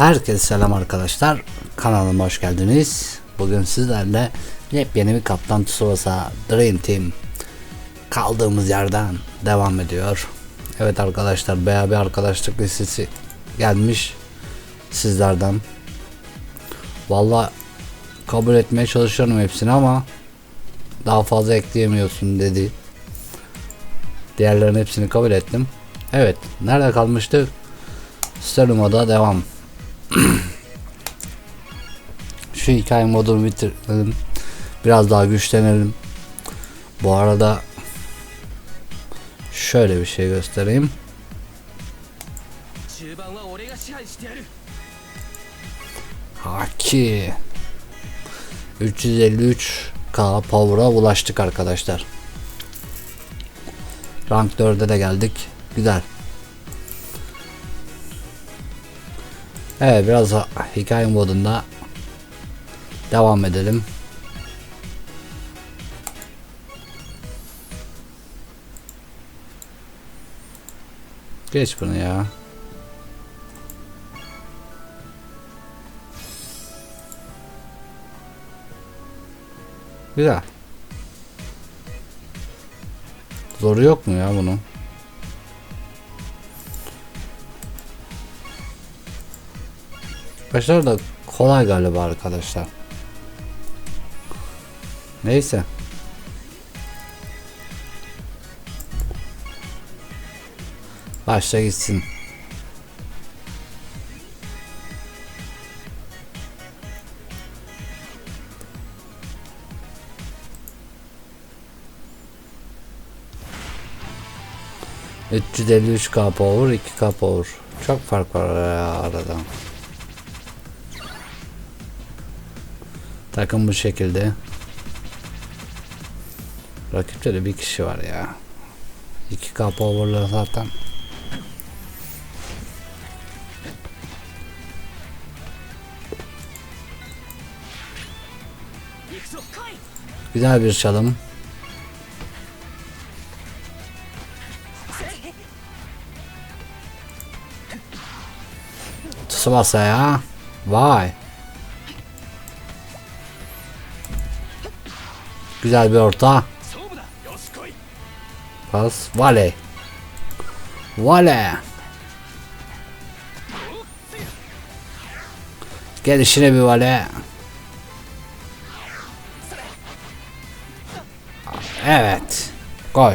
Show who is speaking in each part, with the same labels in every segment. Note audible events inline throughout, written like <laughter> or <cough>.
Speaker 1: Herkese selam arkadaşlar. Kanalıma hoş geldiniz. Bugün sizlerle yepyeni bir Kaptan Tsubasa Dream Team kaldığımız yerden devam ediyor. Evet arkadaşlar bayağı bir arkadaşlık listesi gelmiş sizlerden. Valla kabul etmeye çalışıyorum hepsini ama daha fazla ekleyemiyorsun dedi. Diğerlerin hepsini kabul ettim. Evet nerede kalmıştık? Steruma'da devam. <clears throat> Şu hikaye modunu bitirelim. Biraz daha güçlenelim. Bu arada şöyle bir şey göstereyim. Haki. 353k power'a ulaştık arkadaşlar. Rank 4'e de geldik. Güzel. Evet biraz hikaye modunda devam edelim. Geç bunu ya. Güzel. Zoru yok mu ya bunun? Başlar da kolay galiba arkadaşlar. Neyse. Başla gitsin. ...353k power, 2k power. Çok fark var arada. Takım bu şekilde. Rakipte de bir kişi var ya. 2k power'la zaten. Güzel bir çalım. Tsubasa ya. Vay. Güzel bir orta. Pas. Vale. Vale. Gel Gelişine bir vale. Evet. Gol.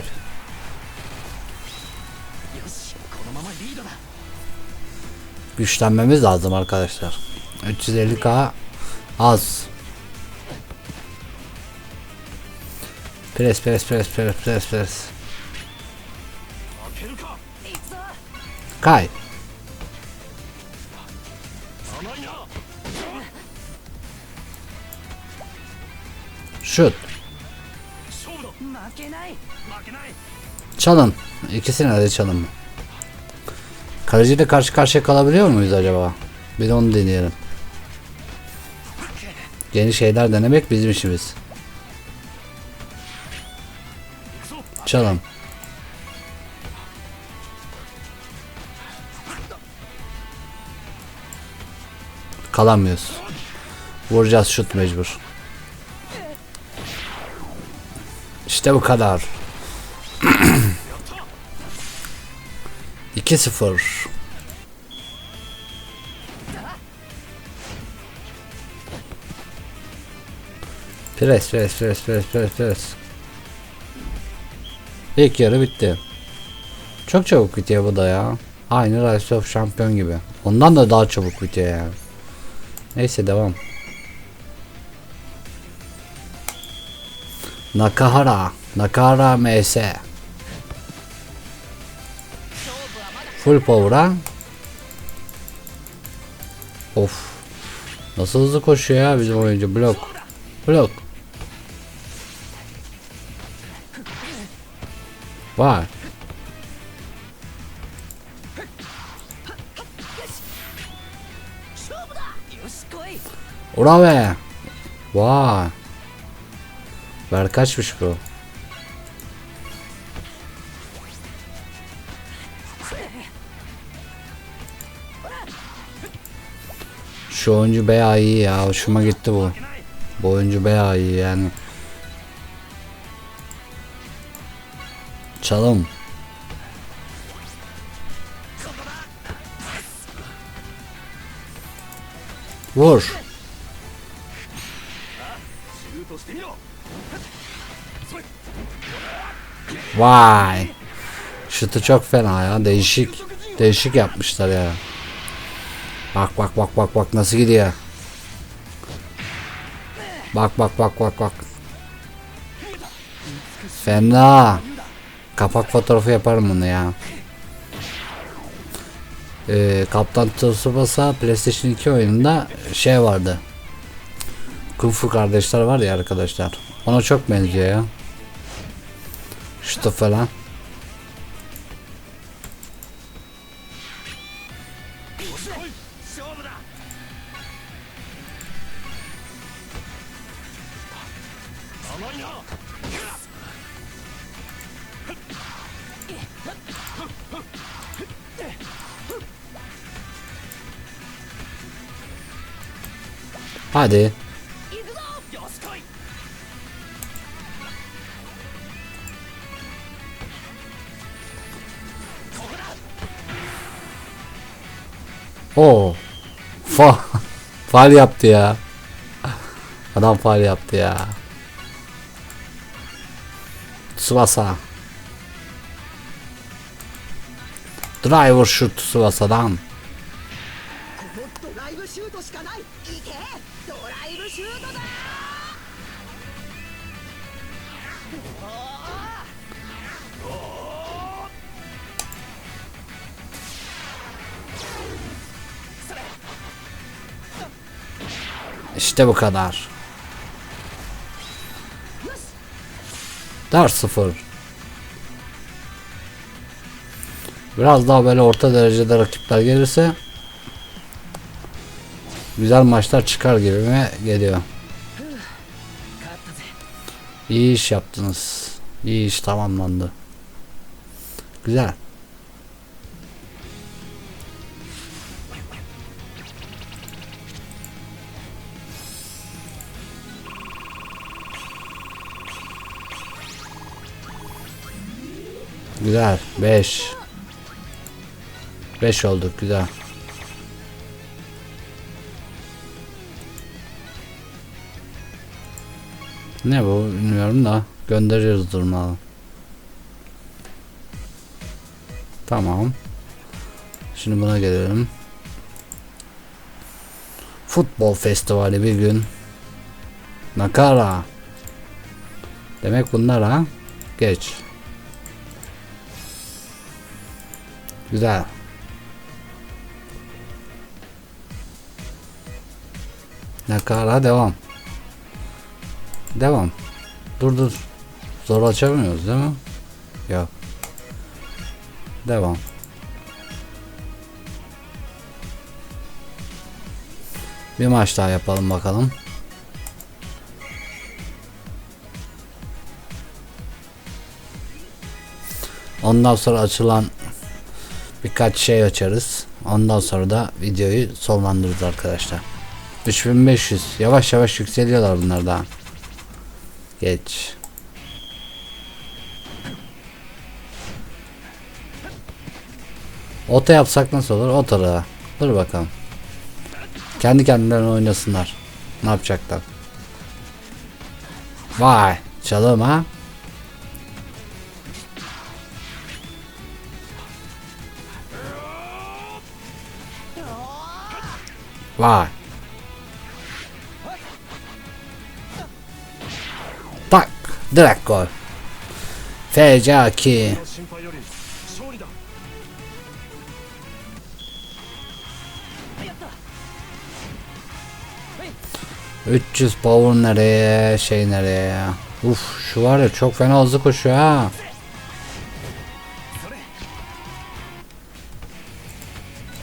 Speaker 1: Güçlenmemiz lazım arkadaşlar. 350k az. Pres pres pres pres pres pres. Kay. Şut. Çalın. İkisini de çalın mı? Kaleciyle karşı karşıya kalabiliyor muyuz acaba? Bir de onu deneyelim. Yeni şeyler denemek bizim işimiz. Çalın. Kalamıyoruz. Vuracağız şut mecbur. İşte bu kadar. <clears throat> 2-0. Pres pres pres pres pres pres. İlk yarı bitti. Çok çabuk bitiyor bu da ya. Aynı Rise of Champion gibi. Ondan da daha çabuk bitiyor yani. Neyse devam. Nakahara. Nakahara MS. Full power'a. Of. Nasıl hızlı koşuyor ya bizim oyuncu. Blok. Blok. Why? Ora be. Vay. Ver kaçmış bu. Şu oyuncu bayağı iyi ya. Hoşuma gitti bu. Bu oyuncu bayağı iyi yani. çalalım. Vur. Vay. Şutu çok fena ya. Değişik. Değişik yapmışlar ya. Bak bak bak bak bak nasıl gidiyor. Bak bak bak bak bak. Fena. Kapak fotoğrafı yaparım bunu ya. Ee, Kaptan Tsubasa PlayStation 2 oyununda şey vardı. Kung Fu kardeşler var ya arkadaşlar. Ona çok benziyor ya. Şutu falan. Hadi. Oo. Fa <laughs> faal yaptı ya. Adam faal yaptı ya. Tsubasa. Driver shoot Tsubasa'dan. İşte bu kadar. 4-0. Biraz daha böyle orta derecede rakipler gelirse güzel maçlar çıkar gibime geliyor. İyi iş yaptınız. İyi iş tamamlandı. Güzel. Güzel. 5. 5 olduk. Güzel. Ne bu bilmiyorum da gönderiyoruz durmadan. Tamam. Şimdi buna gelelim. Futbol festivali bir gün. Nakara. Demek bunlar ha. Geç. Güzel. Nakara devam. Devam. Dur dur. Zor açamıyoruz değil mi? Yok. Devam. Bir maç daha yapalım bakalım. Ondan sonra açılan birkaç şey açarız. Ondan sonra da videoyu sonlandırırız arkadaşlar. 3500 yavaş yavaş yükseliyorlar bunlar daha. Geç. Ota yapsak nasıl olur? Otora. Dur bakalım. Kendi kendilerine oynasınlar. Ne yapacaklar? Vay. Çalım ha. Vay. Tak. Direkt gol. Fecaki. ...300 power nereye, şey nereye Uf şu var ya çok fena hızlı koşuyor ha.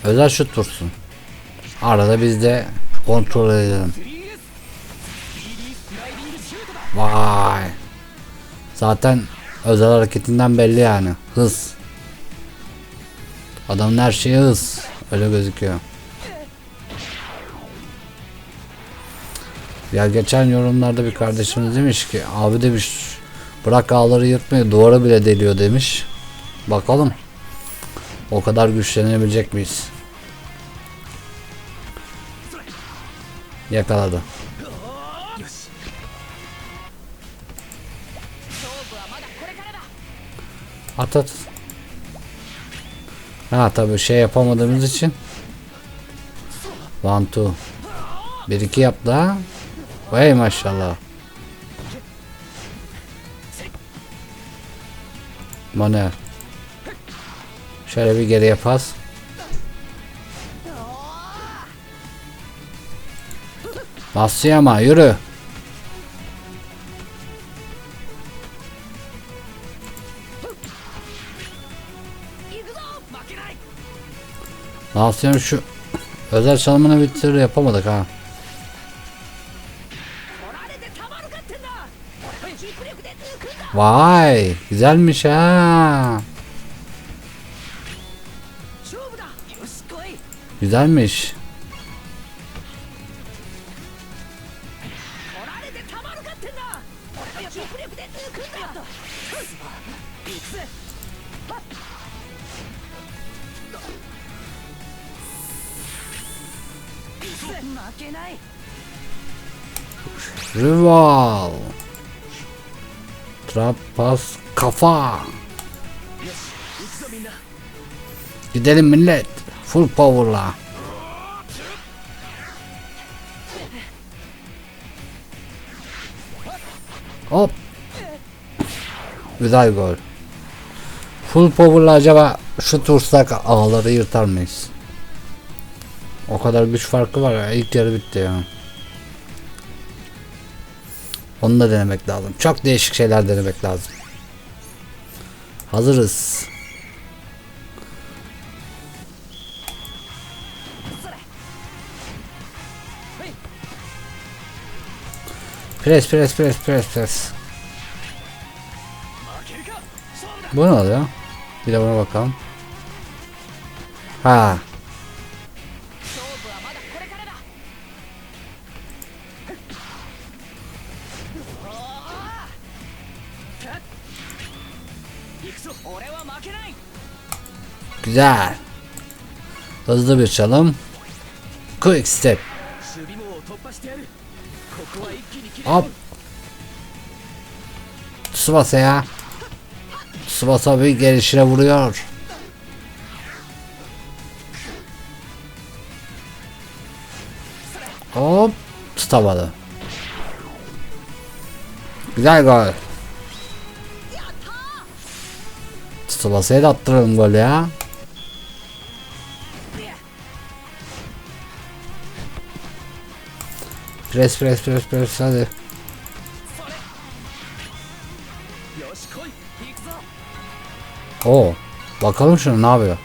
Speaker 1: Özel şut vursun. Arada biz de kontrol edelim. Vay. Zaten özel hareketinden belli yani. Hız. Adamın her şeyi hız. Öyle gözüküyor. Ya geçen yorumlarda bir kardeşimiz demiş ki abi demiş bırak ağları yırtmayı duvara bile deliyor demiş. Bakalım o kadar güçlenebilecek miyiz? Yakaladı. At at. Ha tabii şey yapamadığımız için. One two. Bir iki yap daha. Vay maşallah. Manuel. Şöyle bir geriye pas. Basıyor ama yürü. Nasıl şu özel çalımını bir türlü yapamadık ha. Vay güzelmiş ha. Güzelmiş. Rival. Trap pas kafa. Gidelim millet. Full power'la. Hop. Güzel gol. Full power'la acaba şu tursak ağları yırtar mıyız? O kadar güç farkı var ya. İlk yarı bitti ya. Onu da denemek lazım. Çok değişik şeyler denemek lazım. Hazırız. Pres pres pres pres pres. Bu ne oluyor? Bir de buna bakalım. Ha. Güzel. Hızlı bir çalım. Quick step. Hop. Tsubasa ya. Tsubasa bir gelişine vuruyor. Hop. Tutamadı. Güzel gol. Tsubasa'ya da attıralım gol ya. Pres pres pres pres hadi. Oo. Bakalım şuna ne yapıyor.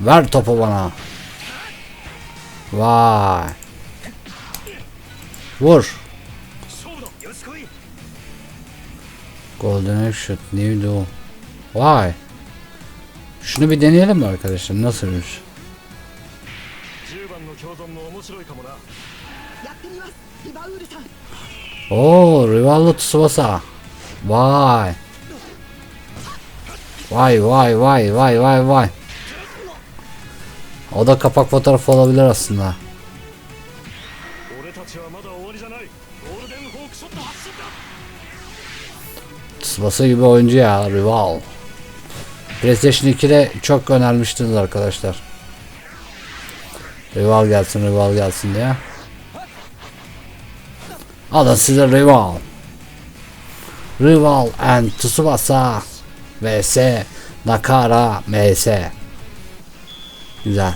Speaker 1: Ver topu bana. Vay. Vur. Golden Shot New Duel. Vay. Şunu bir deneyelim mi arkadaşlar? Nasılmış?
Speaker 2: 共存も面白いかもな
Speaker 3: やってみますリバウールさん
Speaker 1: Oo, Vay. Vay vay vay vay vay. O da kapak fotoğrafı olabilir aslında. Tsubasa gibi oyuncu ya Rival. PlayStation 2'de çok önermiştiniz arkadaşlar. Rival gelsin Rival gelsin diye. Alın size Rival. Rival and Tsubasa vs Nakara ms. Güzel.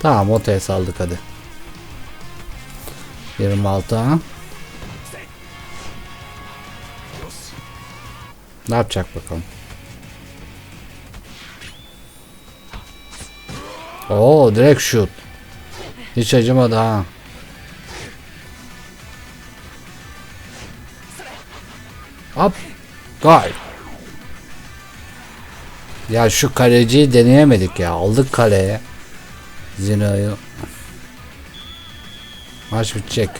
Speaker 1: Tamam ortaya saldık hadi. 26 ha. Ne yapacak bakalım. Oo direkt shoot. Hiç acımadı ha. Hop. Gol. Ya şu kaleciyi deneyemedik ya. Aldık kaleye. Zina'yı. Maç bitecek.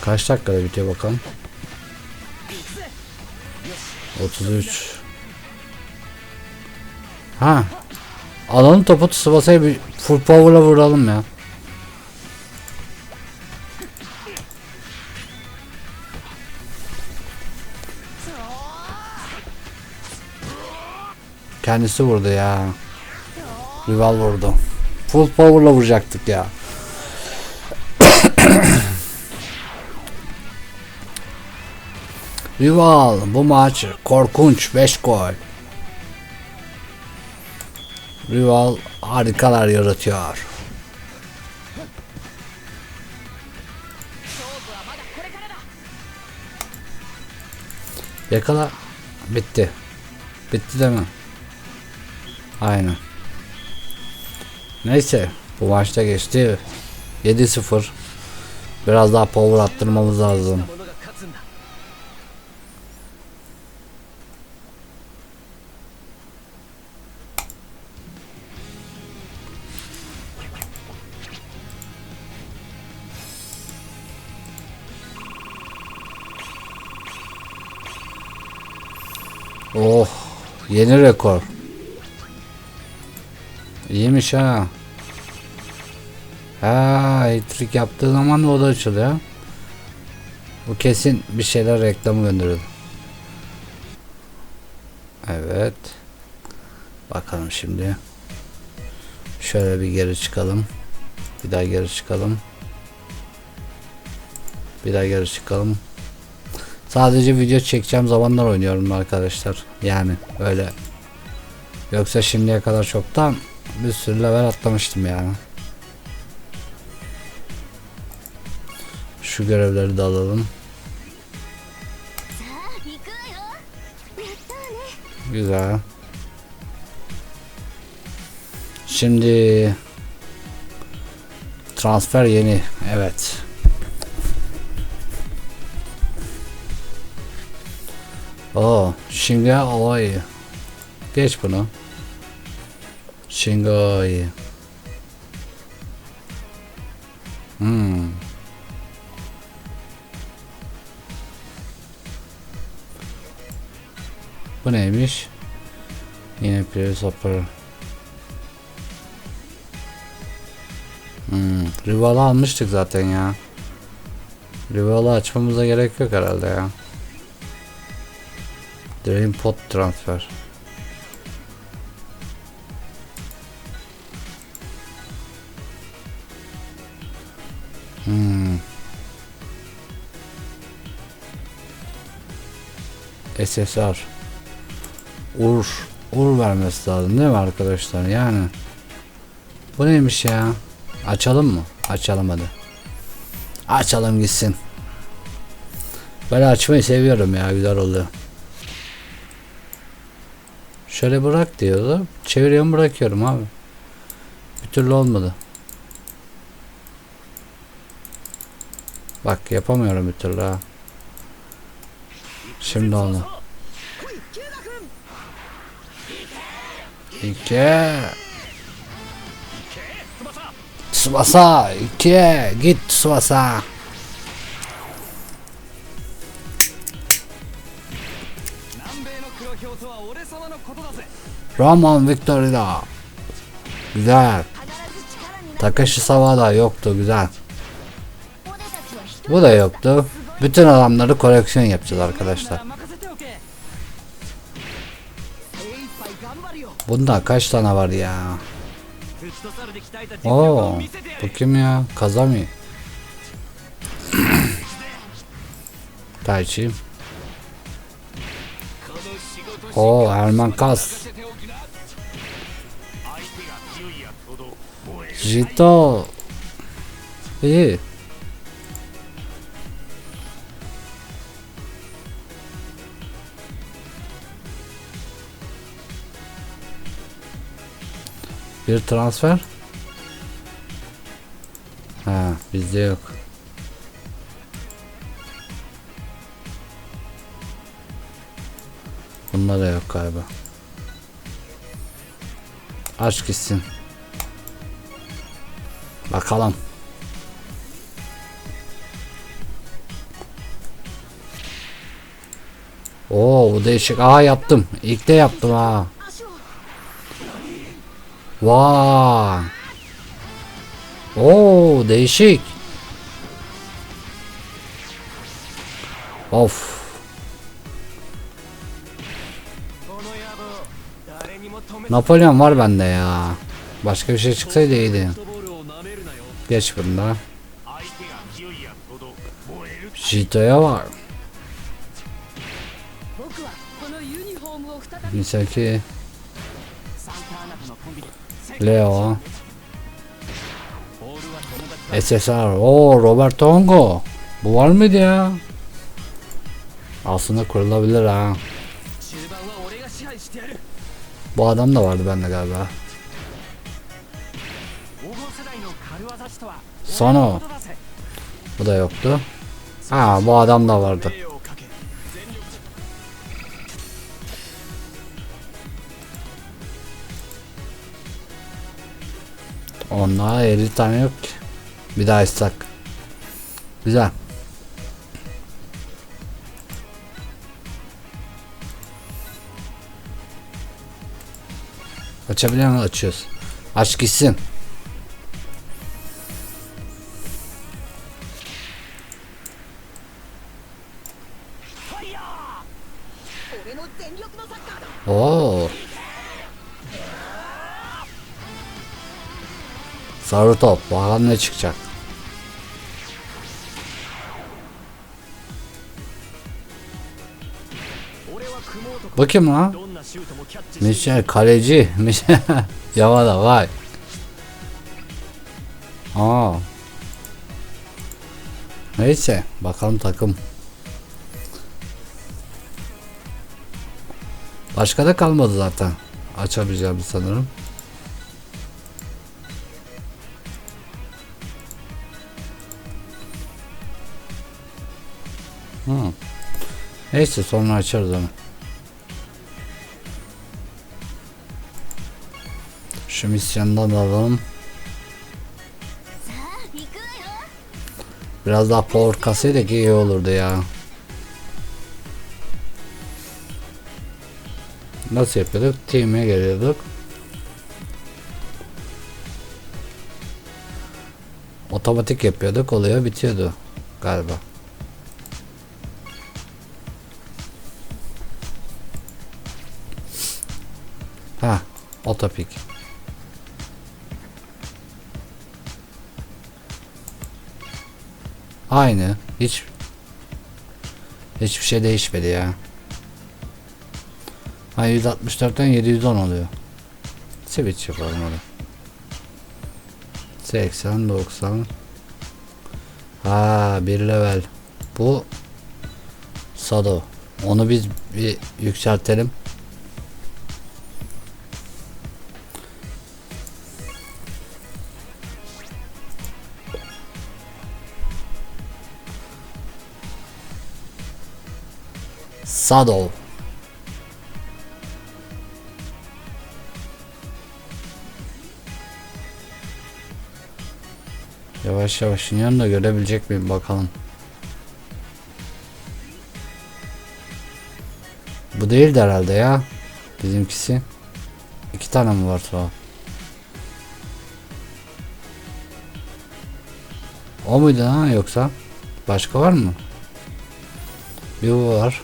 Speaker 1: Kaç dakikada bitiyor bakalım. 33. Ha. Alalım topu Tsubasa'ya bir full power'la vuralım ya. Kendisi vurdu ya. Rival vurdu. Full power'la vuracaktık ya. <coughs> Rival bu maç korkunç 5 gol. Rival harikalar yaratıyor. Yakala. Bitti. Bitti değil mi? Aynen. Neyse. Bu maçta geçti. 7-0. Biraz daha power attırmamız lazım. Rekor. İyiymiş ha. Ha, hat yaptığı zaman o da açılıyor. Bu kesin bir şeyler reklamı gönderiyordu. Evet. Bakalım şimdi. Şöyle bir geri çıkalım. Bir daha geri çıkalım. Bir daha geri çıkalım. Sadece video çekeceğim zamanlar oynuyorum arkadaşlar. Yani öyle. Yoksa şimdiye kadar çoktan bir sürü level atlamıştım yani. Şu görevleri de alalım. Güzel. Şimdi transfer yeni. Evet. Oo, şimdi olay. Geç bunu. Shinga Aoi. Hmm. Bu neymiş? Yine Prius Upper. Hmm, Rival'ı almıştık zaten ya. Rival'ı açmamıza gerek yok herhalde ya. Dream Pot transfer. SSR. Ur. Ur vermesi lazım değil mi arkadaşlar? Yani. Bu neymiş ya? Açalım mı? Açalım hadi. Açalım gitsin. Böyle açmayı seviyorum ya. Güzel oluyor. Şöyle bırak diyordu. Çeviriyorum bırakıyorum abi. Bir türlü olmadı. Bak yapamıyorum bir türlü ha. Şimdi oldu. İki. Tsubasa. iki. Git Tsubasa. Roman Victory da. Güzel. Takeshi Sawada yoktu güzel. Bu da yoktu. Bütün adamları koleksiyon yapacağız arkadaşlar. Bunda kaç tane var ya? Oo, bu kim ya? Kazami. <coughs> Taichi. Oo, Herman Kas. Jito. İyi. Bir transfer. Ha, bizde yok. Bunda da yok galiba. Aç gitsin. Bakalım. Oo bu değişik. Aa yaptım. İlk de yaptım ha. Vay. Oo değişik. Of. Napolyon var bende ya. Başka bir şey çıksaydı iyiydi. Geç bunda. Jito'ya var. Misaki Leo. SSR. O Robert Tongo. Bu var mıydı ya? Aslında kurulabilir ha. Bu adam da vardı bende galiba.
Speaker 4: Sano.
Speaker 1: Bu da yoktu. Ha bu adam da vardı. Onda 50 tane yok ki. Bir daha açsak. Güzel. Açabiliyor mu? Açıyoruz. Aç gitsin. Sarı top. Bakalım ne çıkacak.
Speaker 2: Bakayım ha.
Speaker 1: Michel kaleci. <laughs> Michel. Yamada vay. Aa. Neyse bakalım takım. Başka da kalmadı zaten. Açabileceğim sanırım. Neyse sonra açarız onu. Şu misyondan da alalım. Biraz daha power kasaydık iyi olurdu ya. Nasıl yapıyorduk? Team'e geliyorduk. Otomatik yapıyorduk oluyor bitiyordu galiba. Otopik. Aynı. Hiç hiçbir şey değişmedi ya. Ha 164'ten 710 oluyor. Switch yapalım hadi. 80 90 Ha bir level. Bu Sado. Onu biz bir yükseltelim. Saddle. Yavaş yavaş iniyorum da görebilecek miyim bakalım. Bu değildi herhalde ya. Bizimkisi. İki tane mi var sonra? O muydu ha yoksa? Başka var mı? Bir bu var.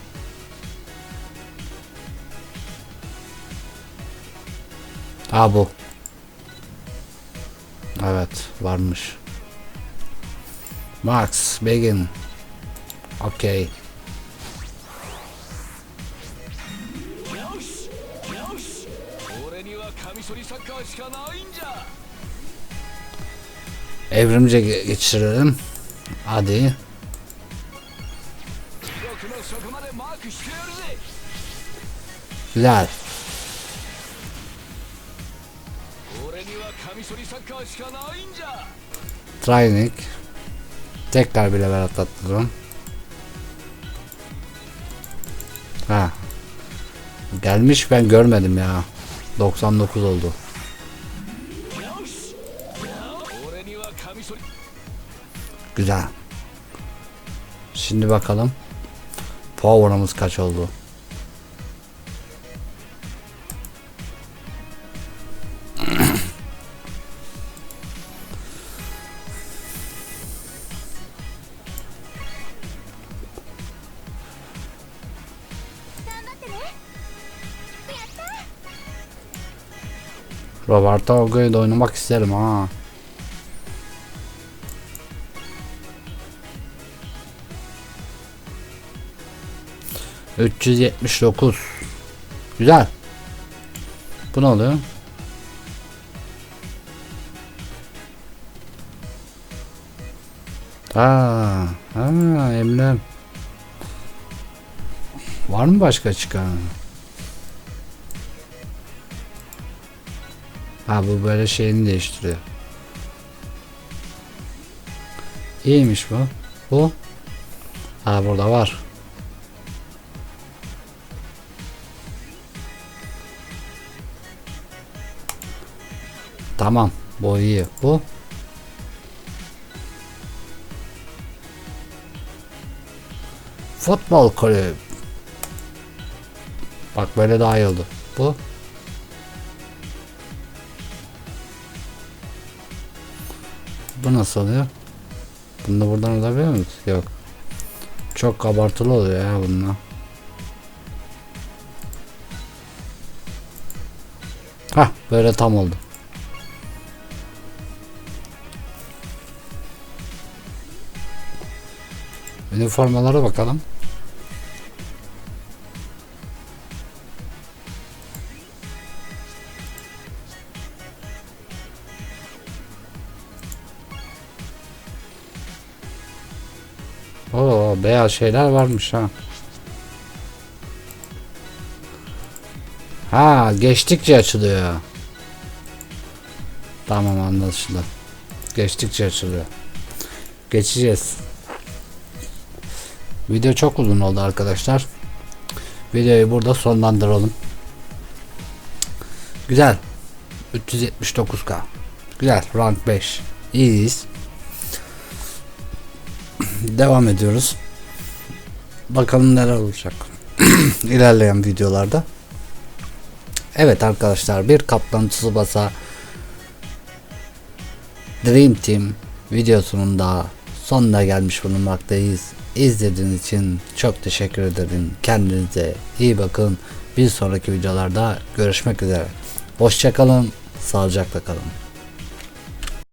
Speaker 1: Ha bu. Evet varmış. Max begin.
Speaker 4: Okay.
Speaker 1: Evrimce geçirelim. Hadi. Güzel. Training. Tekrar bir level atlattım. Ha. Gelmiş ben görmedim ya. 99 oldu. Güzel. Şimdi bakalım. Power'ımız kaç oldu? Roberto Ogo'yu da oynamak isterim ha. ...379... Güzel. Bu ne oluyor? Ha, ha emlem. Var mı başka çıkan? Ha bu böyle şeyini değiştiriyor. İyiymiş bu. Bu. Ha burada var. Tamam. Bu iyi. Bu. Futbol kulübü. Bak böyle daha iyi oldu. Bu. Bu nasıl oluyor? Bunu da buradan alabiliyor muyuz? Yok. Çok abartılı oluyor ya bununla. Hah böyle tam oldu. Üniformalara bakalım. Beyaz şeyler varmış ha. Ha geçtikçe açılıyor. Tamam anlaşıldı. Geçtikçe açılıyor. Geçeceğiz. Video çok uzun oldu arkadaşlar. Videoyu burada sonlandıralım. Güzel. 379k. Güzel. Rank 5. İyiyiz. <clears throat> Devam ediyoruz. Bakalım neler olacak. <clears throat> İlerleyen videolarda. Evet arkadaşlar bir Kaplan Tsubasa Dream Team videosunun da sonuna gelmiş bulunmaktayız. İzlediğiniz için çok teşekkür ederim. Kendinize iyi bakın. Bir sonraki videolarda görüşmek üzere. Hoşçakalın. Sağlıcakla kalın.